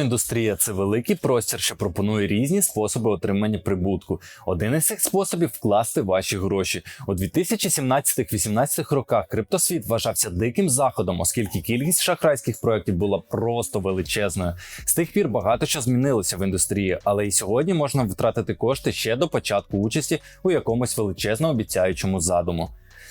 Індустрія це великий простір, що пропонує різні способи отримання прибутку. Один із цих способів вкласти ваші гроші. У 2017-18 роках криптосвіт вважався диким заходом, оскільки кількість шахрайських проєктів була просто величезною. З тих пір багато що змінилося в індустрії, але і сьогодні можна втратити кошти ще до початку участі у якомусь величезно обіцяючому задуму.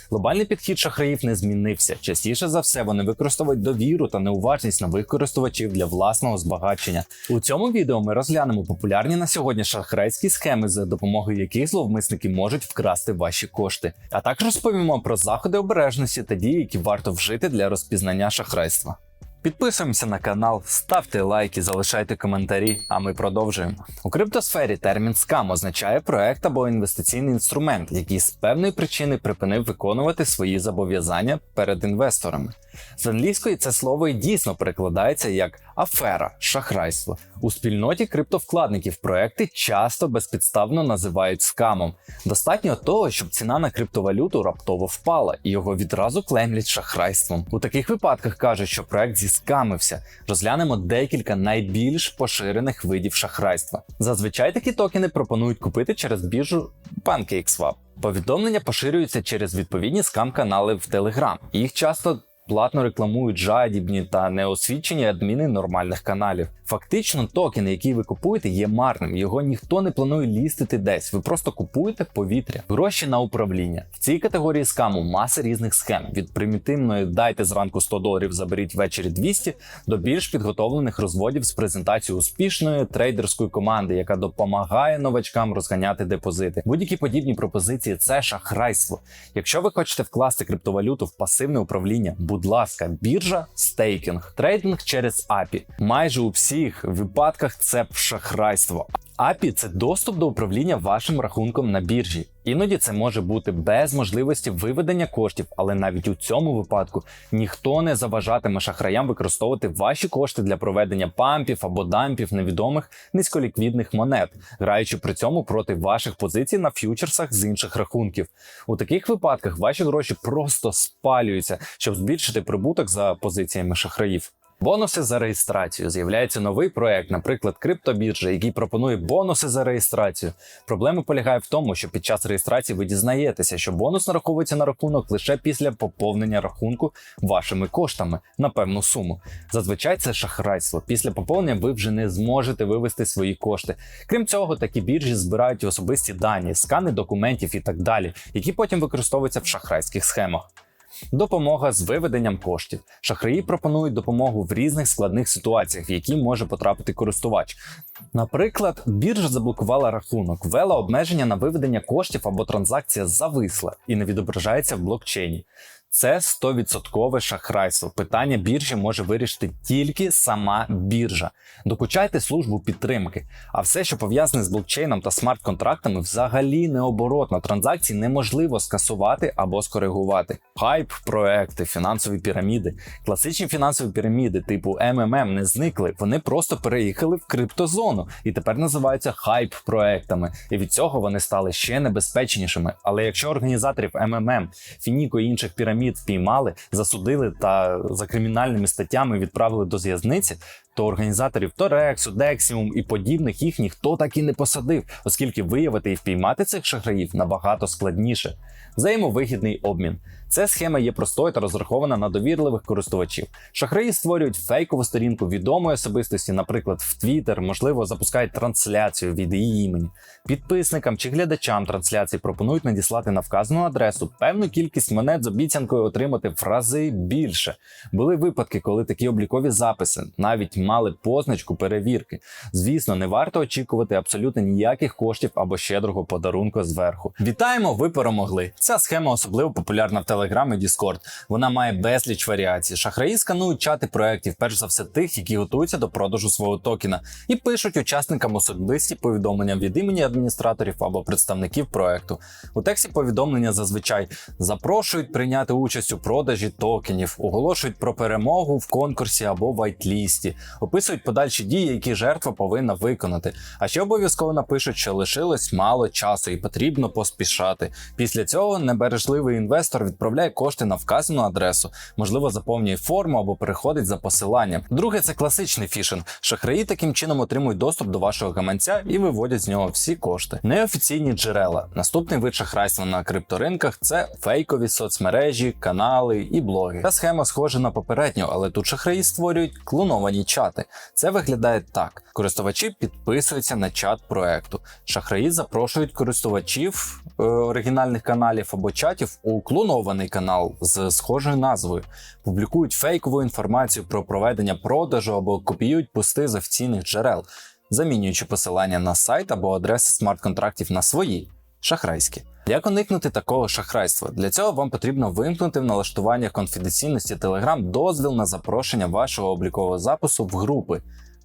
Глобальний підхід шахраїв не змінився. Частіше за все вони використовують довіру та неуважність нових користувачів для власного збагачення. У цьому відео ми розглянемо популярні на сьогодні шахрайські схеми, за допомогою яких зловмисники можуть вкрасти ваші кошти. А також розповімо про заходи обережності та дії, які варто вжити для розпізнання шахрайства. Підписуємося на канал, ставте лайки, залишайте коментарі, а ми продовжуємо. У криптосфері термін скам означає проект або інвестиційний інструмент, який з певної причини припинив виконувати свої зобов'язання перед інвесторами. З англійської це слово і дійсно перекладається як афера, шахрайство. У спільноті криптовкладників проекти часто безпідставно називають скамом. Достатньо того, щоб ціна на криптовалюту раптово впала, і його відразу клемлять шахрайством. У таких випадках кажуть, що проект зіскамився. Розглянемо декілька найбільш поширених видів шахрайства. Зазвичай такі токени пропонують купити через біржу PancakeSwap. Повідомлення поширюються через відповідні скам-канали в Telegram. Їх часто платно рекламують жадібні та неосвічені адміни нормальних каналів. Фактично, токен, який ви купуєте, є марним. Його ніхто не планує лістити десь. Ви просто купуєте повітря, гроші на управління. В цій категорії скаму маса різних схем: від примітивної дайте зранку 100 доларів, заберіть ввечері 200, до більш підготовлених розводів з презентацією успішної трейдерської команди, яка допомагає новачкам розганяти депозити. Будь-які подібні пропозиції це шахрайство. Якщо ви хочете вкласти криптовалюту в пасивне управління, будь ласка, біржа, стейкінг, трейдинг через API. Майже у всіх випадках це шахрайство. API – це доступ до управління вашим рахунком на біржі. Іноді це може бути без можливості виведення коштів, але навіть у цьому випадку ніхто не заважатиме шахраям використовувати ваші кошти для проведення пампів або дампів невідомих низьколіквідних монет, граючи при цьому проти ваших позицій на ф'ючерсах з інших рахунків. У таких випадках ваші гроші просто спалюються, щоб збільшити прибуток за позиціями шахраїв. Бонуси за реєстрацію. З'являється новий проект, наприклад, криптобіржа, який пропонує бонуси за реєстрацію. Проблема полягає в тому, що під час реєстрації ви дізнаєтеся, що бонус нараховується на рахунок лише після поповнення рахунку вашими коштами на певну суму. Зазвичай це шахрайство. Після поповнення ви вже не зможете вивести свої кошти. Крім цього, такі біржі збирають особисті дані, скани документів і так далі, які потім використовуються в шахрайських схемах. Допомога з виведенням коштів. Шахраї пропонують допомогу в різних складних ситуаціях, в які може потрапити користувач. Наприклад, біржа заблокувала рахунок, ввела обмеження на виведення коштів або транзакція зависла і не відображається в блокчейні. Це 100% шахрайство. Питання біржі може вирішити тільки сама біржа. Докучайте службу підтримки. А все, що пов'язане з блокчейном та смарт-контрактами, взагалі необоротно. Транзакції неможливо скасувати або скоригувати. Хайп, проекти, фінансові піраміди. Класичні фінансові піраміди типу МММ не зникли. Вони просто переїхали в криптозону і тепер називаються хайп проектами. І від цього вони стали ще небезпечнішими. Але якщо організаторів МММ, Фініко і інших пірамід спіймали, засудили та за кримінальними статтями відправили до зв'язниці, то організаторів Торексу, Дексіум і подібних їх ніхто так і не посадив, оскільки виявити і впіймати цих шахраїв набагато складніше. Взаємовигідний обмін. Ця схема є простою та розрахована на довірливих користувачів. Шахраї створюють фейкову сторінку відомої особистості, наприклад, в Twitter, можливо, запускають трансляцію від її імені. Підписникам чи глядачам трансляції пропонують надіслати на вказану адресу певну кількість монет з обіцянкою отримати в рази більше. Були випадки, коли такі облікові записи навіть мали позначку перевірки. Звісно, не варто очікувати абсолютно ніяких коштів або щедрого подарунку зверху. Вітаємо, ви перемогли! Ця схема особливо популярна в Telegram і Discord. Вона має безліч варіацій. Шахраї сканують чати проєктів, перш за все тих, які готуються до продажу свого токена, і пишуть учасникам особисті повідомлення від імені адміністраторів або представників проекту. У тексті повідомлення зазвичай запрошують прийняти участь у продажі токенів, оголошують про перемогу в конкурсі або вайтлісті, описують подальші дії, які жертва повинна виконати. А ще обов'язково напишуть, що лишилось мало часу і потрібно поспішати. Після цього небережливий інвестор відправляє кошти на вказану адресу, можливо, заповнює форму або переходить за посиланням. Друге, це класичний фішинг. Шахраї таким чином отримують доступ до вашого гаманця і виводять з нього всі кошти. Неофіційні джерела. Наступний вид шахрайства на крипторинках це фейкові соцмережі, канали і блоги. Та схема схожа на попередню, але тут шахраї створюють клоновані чати. Це виглядає так: користувачі підписуються на чат проекту. Шахраї запрошують користувачів е, оригінальних каналів або чатів у клонований канал з схожою назвою, публікують фейкову інформацію про проведення продажу або копіюють пости з офіційних джерел, замінюючи посилання на сайт або адреси смарт-контрактів на свої шахрайські. Як уникнути такого шахрайства? Для цього вам потрібно вимкнути в налаштуваннях конфіденційності Telegram дозвіл на запрошення вашого облікового запису в групи.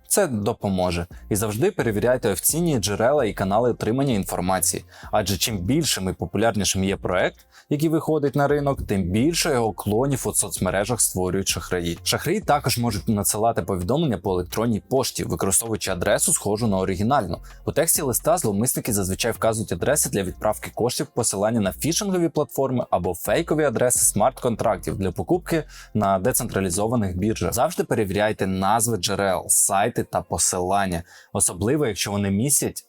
Це допоможе. І завжди перевіряйте офіційні джерела і канали отримання інформації. Адже чим більшим і популярнішим є проект, який виходить на ринок, тим більше його клонів у соцмережах створюють шахраї. Шахраї також можуть надсилати повідомлення по електронній пошті, використовуючи адресу, схожу на оригінальну. У тексті листа зловмисники зазвичай вказують адреси для відправки коштів, посилання на фішингові платформи або фейкові адреси смарт-контрактів для покупки на децентралізованих біржах. Завжди перевіряйте назви джерел, сайти та посилання, особливо якщо вони містять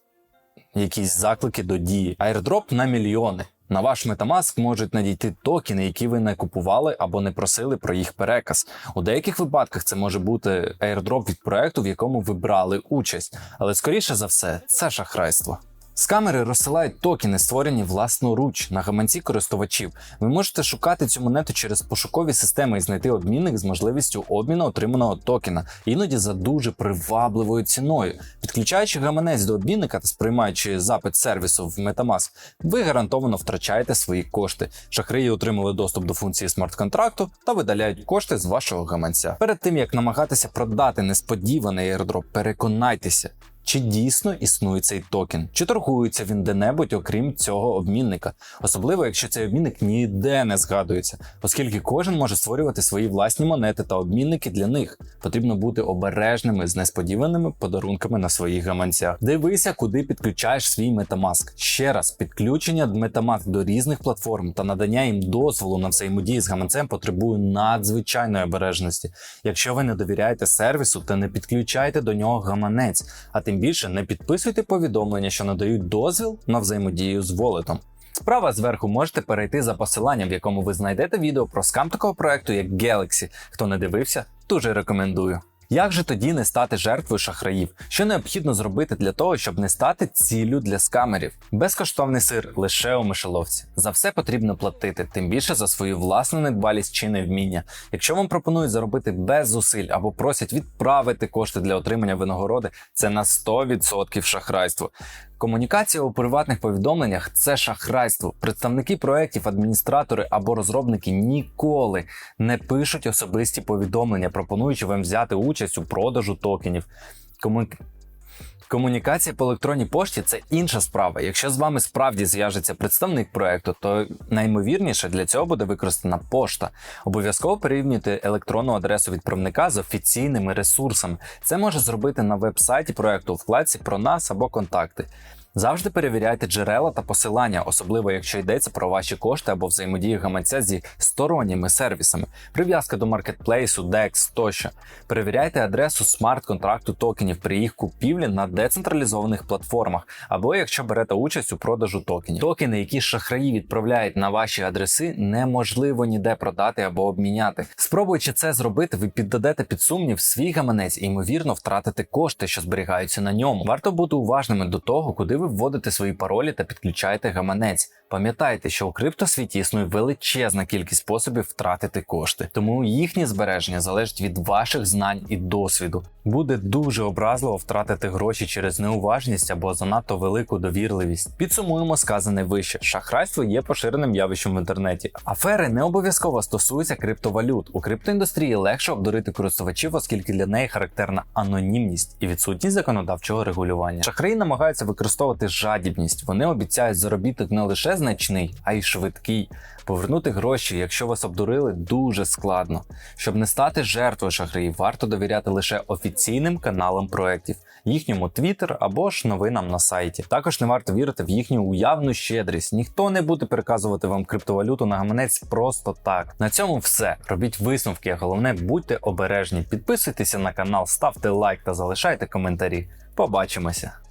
якісь заклики до дії. Airdrop на мільйони. На ваш Metamask можуть надійти токени, які ви не купували або не просили про їх переказ. У деяких випадках це може бути airdrop від проекту, в якому ви брали участь, але скоріше за все, це шахрайство. Скамери розсилають токени, створені власноруч на гаманці користувачів. Ви можете шукати цю монету через пошукові системи і знайти обмінник з можливістю обміну отриманого токена, іноді за дуже привабливою ціною. Підключаючи гаманець до обмінника та сприймаючи запит сервісу в Metamask, ви гарантовано втрачаєте свої кошти. Шахраї отримали доступ до функції смарт-контракту та видаляють кошти з вашого гаманця. Перед тим як намагатися продати несподіваний airdrop, переконайтеся. Чи дійсно існує цей токен? Чи торгується він де-небудь, окрім цього обмінника? Особливо, якщо цей обмінник ніде не згадується, оскільки кожен може створювати свої власні монети та обмінники для них. Потрібно бути обережними з несподіваними подарунками на своїх гаманцях. Дивися, куди підключаєш свій Metamask. Ще раз, підключення Metamask до різних платформ та надання їм дозволу на взаємодії з гаманцем потребує надзвичайної обережності. Якщо ви не довіряєте сервісу, то не підключайте до нього гаманець, а тим більше не підписуйте повідомлення, що надають дозвіл на взаємодію з волетом. Справа зверху можете перейти за посиланням, в якому ви знайдете відео про скам такого проекту, як Galaxy. Хто не дивився, дуже рекомендую. Як же тоді не стати жертвою шахраїв? Що необхідно зробити для того, щоб не стати ціллю для скамерів? Безкоштовний сир лише у мишеловці. За все потрібно платити, тим більше за свою власну недбалість чи невміння. Якщо вам пропонують заробити без зусиль або просять відправити кошти для отримання винагороди, це на 100% шахрайство. Комунікація у приватних повідомленнях це шахрайство. Представники проєктів, адміністратори або розробники ніколи не пишуть особисті повідомлення, пропонуючи вам взяти участь у продажу токенів. Кому... Комунікація по електронній пошті це інша справа. Якщо з вами справді зв'яжеться представник проекту, то наймовірніше для цього буде використана пошта. Обов'язково порівнюйте електронну адресу відправника з офіційними ресурсами. Це може зробити на веб-сайті проекту у вкладці про нас або контакти. Завжди перевіряйте джерела та посилання, особливо якщо йдеться про ваші кошти або взаємодію гаманця зі сторонніми сервісами, прив'язка до маркетплейсу, DEX тощо. Перевіряйте адресу смарт-контракту токенів при їх купівлі на децентралізованих платформах, або якщо берете участь у продажу токенів. Токени, які шахраї відправляють на ваші адреси, неможливо ніде продати або обміняти. Спробуючи це зробити, ви піддадете під сумнів свій гаманець і ймовірно втратите кошти, що зберігаються на ньому. Варто бути уважними до того, куди ви вводите свої паролі та підключаєте гаманець. Пам'ятайте, що у криптосвіті існує величезна кількість способів втратити кошти, тому їхнє збереження залежить від ваших знань і досвіду. Буде дуже образливо втратити гроші через неуважність або занадто велику довірливість. Підсумуємо сказане вище: шахрайство є поширеним явищем в інтернеті. Афери не обов'язково стосуються криптовалют. У криптоіндустрії легше обдурити користувачів, оскільки для неї характерна анонімність і відсутність законодавчого регулювання. Шахраї намагаються використовувати виховати жадібність. Вони обіцяють заробіток не лише значний, а й швидкий. Повернути гроші, якщо вас обдурили, дуже складно. Щоб не стати жертвою шахраїв, варто довіряти лише офіційним каналам проєктів, їхньому Twitter або ж новинам на сайті. Також не варто вірити в їхню уявну щедрість. Ніхто не буде переказувати вам криптовалюту на гаманець просто так. На цьому все. Робіть висновки, а головне будьте обережні. Підписуйтеся на канал, ставте лайк та залишайте коментарі. Побачимося!